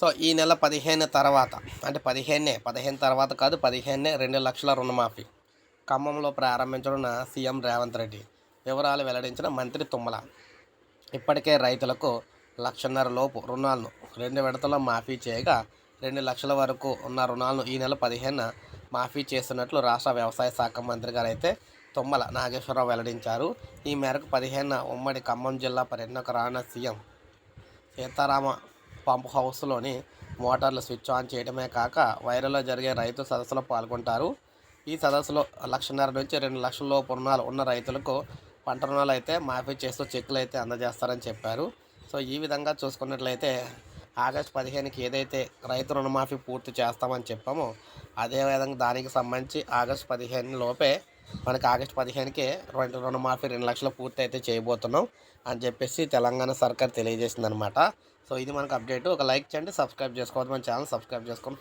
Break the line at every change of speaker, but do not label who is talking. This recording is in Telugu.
సో ఈ నెల పదిహేను తర్వాత అంటే పదిహేనే పదిహేను తర్వాత కాదు పదిహేనే రెండు లక్షల రుణమాఫీ. ఖమ్మంలో ప్రారంభించనున్న సీఎం రేవంత్ రెడ్డి వివరాలు వెల్లడించిన మంత్రి తుమ్మల. ఇప్పటికే రైతులకు లక్షన్నర లోపు రుణాలను రెండు విడతల్లో మాఫీ చేయగా రెండు లక్షల వరకు ఉన్న రుణాలను ఈ నెల పదిహేను మాఫీ చేస్తున్నట్లు రాష్ట్ర వ్యవసాయ శాఖ మంత్రి గారు అయితే తుమ్మల నాగేశ్వరరావు వెల్లడించారు. ఈ మేరకు పదిహేను ఉమ్మడి ఖమ్మం జిల్లా పర్యటనకు రానున్న సీఎం సీతారామ పంప్ హౌస్లోని మోటార్లు స్విచ్ ఆన్ చేయడమే కాక వైరల్లో జరిగే రైతు సదస్సులో పాల్గొంటారు. ఈ సదస్సులో లక్షన్నర నుంచి రెండు లక్షల లోపు రుణాలు ఉన్న రైతులకు పంట రుణాలు అయితే మాఫీ చేస్తూ చెక్కులు అయితే అందజేస్తారని చెప్పారు. సో ఈ విధంగా చూసుకున్నట్లయితే ఆగస్టు పదిహేనుకి ఏదైతే రైతు రుణమాఫీ పూర్తి చేస్తామని చెప్పామో అదేవిధంగా దానికి సంబంధించి ఆగస్టు పదిహేను లోపే మనకి ఆగస్టు పదిహేనుకే రెండు రుణమాఫీ రెండు లక్షలు పూర్తి అయితే చేయబోతున్నాం అని చెప్పేసి తెలంగాణ సర్కార్ తెలియజేసింది అనమాట సో ఇది మనకు అప్డేట్. ఒక లైక్ చేయండి సబ్స్క్రైబ్ చేసుకోవద్దు. మన ఛానల్ సబ్స్క్రైబ్ చేసుకొని